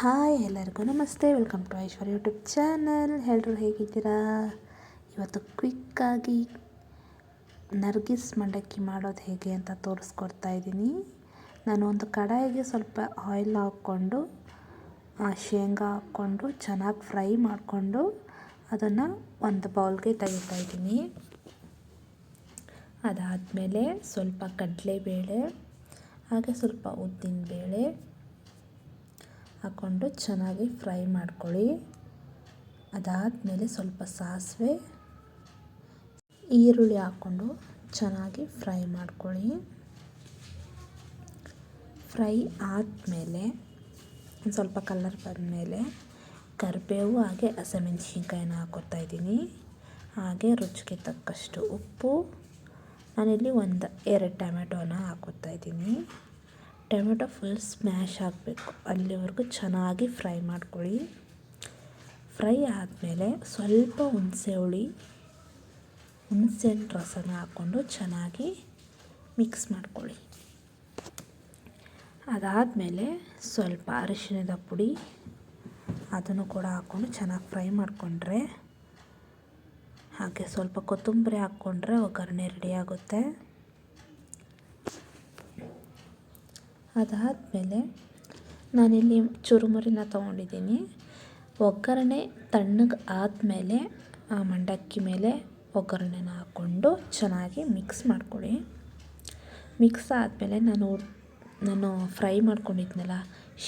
Hi ಎಲ್ಲರಿಗೂ ನಮಸ್ತೆ. Welcome to Aishwar YouTube channel. ಎಲ್ಲರೂ ಹೇಗಿದ್ದೀರಾ? ಇವತ್ತು ಕ್ವಿಕ್ಕಾಗಿ ನರ್ಗಿಸ್ ಮಂಡಕ್ಕಿ ಮಾಡೋದು ಹೇಗೆ ಅಂತ ತೋರಿಸ್ಕೊಡ್ತಾ ಇದ್ದೀನಿ. ನಾನು ಒಂದು ಕಡಾಯಿಗೆ ಸ್ವಲ್ಪ ಆಯಿಲ್ ಹಾಕ್ಕೊಂಡು ಶೇಂಗಾ ಹಾಕ್ಕೊಂಡು, ಚೆನ್ನಾಗಿ ಫ್ರೈ ಮಾಡಿಕೊಂಡು ಅದನ್ನು ಒಂದು ಬೌಲ್ಗೆ ತೆಗಿತಾ ಇದ್ದೀನಿ. ಅದಾದಮೇಲೆ ಸ್ವಲ್ಪ ಕಡಲೆಬೇಳೆ, ಹಾಗೆ ಸ್ವಲ್ಪ ಉದ್ದಿನಬೇಳೆ ಹಾಕ್ಕೊಂಡು ಚೆನ್ನಾಗಿ ಫ್ರೈ ಮಾಡ್ಕೊಳ್ಳಿ. ಅದಾದಮೇಲೆ ಸ್ವಲ್ಪ ಸಾಸಿವೆ, ಈರುಳ್ಳಿ ಹಾಕ್ಕೊಂಡು ಚೆನ್ನಾಗಿ ಫ್ರೈ ಮಾಡ್ಕೊಳ್ಳಿ. ಫ್ರೈ ಆದಮೇಲೆ, ಒಂದು ಸ್ವಲ್ಪ ಕಲರ್ ಬಂದಮೇಲೆ ಕರಿಬೇವು ಹಾಗೆ ಹಸಿಮೆಣ್ಸಿನ್ಕಾಯಿನ ಹಾಕೋತಾ ಇದ್ದೀನಿ. ಹಾಗೆ ರುಚಿಗೆ ತಕ್ಕಷ್ಟು ಉಪ್ಪು. ನಾನಿಲ್ಲಿ ಒಂದು ಎರಡು ಟೊಮೆಟೋನ ಹಾಕೋತಾ ಇದ್ದೀನಿ. ಟೊಮೆಟೊ ಫುಲ್ ಸ್ಮ್ಯಾಶ್ ಆಗಬೇಕು. ಅಲ್ಲಿವರೆಗೂ ಚೆನ್ನಾಗಿ ಫ್ರೈ ಮಾಡ್ಕೊಳ್ಳಿ. ಫ್ರೈ ಆದಮೇಲೆ ಸ್ವಲ್ಪ ಹುಣಸೆ ಹುಳಿ ಹುಣಸೆಹಣ್ಣು ರಸನ ಹಾಕ್ಕೊಂಡು ಚೆನ್ನಾಗಿ ಮಿಕ್ಸ್ ಮಾಡ್ಕೊಳ್ಳಿ. ಅದಾದಮೇಲೆ ಸ್ವಲ್ಪ ಅರಿಶಿಣದ ಪುಡಿ ಅದನ್ನು ಕೂಡ ಹಾಕ್ಕೊಂಡು ಚೆನ್ನಾಗಿ ಫ್ರೈ ಮಾಡಿಕೊಂಡ್ರೆ, ಹಾಗೆ ಸ್ವಲ್ಪ ಕೊತ್ತಂಬರಿ ಹಾಕ್ಕೊಂಡ್ರೆ ಒಗ್ಗರಣೆ ರೆಡಿ ಅದಾದಮೇಲೆ ನಾನಿಲ್ಲಿ ಚುರುಮುರಿನ ತೊಗೊಂಡಿದ್ದೀನಿ. ಒಗ್ಗರಣೆ ತಣ್ಣಗೆ ಆದಮೇಲೆ ಆ ಮಂಡಕ್ಕಿ ಮೇಲೆ ಒಗ್ಗರಣೆನ ಹಾಕ್ಕೊಂಡು ಚೆನ್ನಾಗಿ ಮಿಕ್ಸ್ ಮಾಡ್ಕೊಳ್ಳಿ. ಮಿಕ್ಸ್ ಆದಮೇಲೆ ನಾನು ನಾನು ಫ್ರೈ ಮಾಡ್ಕೊಂಡಿದ್ನಲ್ಲ,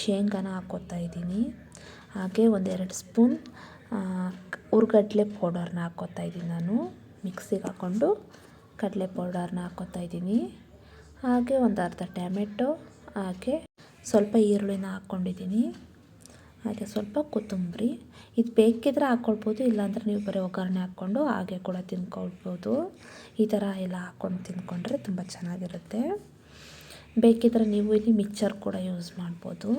ಶೇಂಗಾನ ಹಾಕ್ಕೋತಾ ಇದ್ದೀನಿ. ಹಾಗೆ ಒಂದೆರಡು ಸ್ಪೂನ್ ಹುರ್ಗಡ್ಲೆ ಪೌಡರ್ನ ಹಾಕ್ಕೋತಾ ಇದ್ದೀನಿ ನಾನು. ಮಿಕ್ಸಿಗೆ ಹಾಕ್ಕೊಂಡು ಕಡಲೆ ಪೌಡರ್ನ ಹಾಕ್ಕೋತಾ ಇದ್ದೀನಿ. ಹಾಗೆ ಒಂದು ಅರ್ಧ ಟೊಮೆಟೊ ಹಾಗೆ ಸ್ವಲ್ಪ ಈರುಳ್ಳಿನ ಹಾಕ್ಕೊಂಡಿದ್ದೀನಿ. ಹಾಗೆ ಸ್ವಲ್ಪ ಕೊತ್ತಂಬರಿ. ಇದು ಬೇಕಿದ್ರೆ ಹಾಕ್ಕೊಳ್ಬೋದು ಇಲ್ಲಾಂದರೆ ನೀವು ಬರೀ ಒಗ್ಗರಣೆ ಹಾಕ್ಕೊಂಡು ಹಾಗೆ ಕೂಡ ತಿನ್ಕೊಳ್ಬೋದು. ಈ ಥರ ಎಲ್ಲ ಹಾಕ್ಕೊಂಡು ತಿಂದ್ಕೊಂಡ್ರೆ ತುಂಬ ಚೆನ್ನಾಗಿರುತ್ತೆ. ಬೇಕಿದ್ರೆ ನೀವು ಇಲ್ಲಿ ಮಿಕ್ಸರ್ ಕೂಡ ಯೂಸ್ ಮಾಡ್ಬೋದು.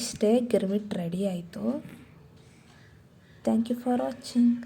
ಇಷ್ಟೇ ಗಿರ್ಮಿಟ್ ರೆಡಿ ಆಯಿತು. Thank you for watching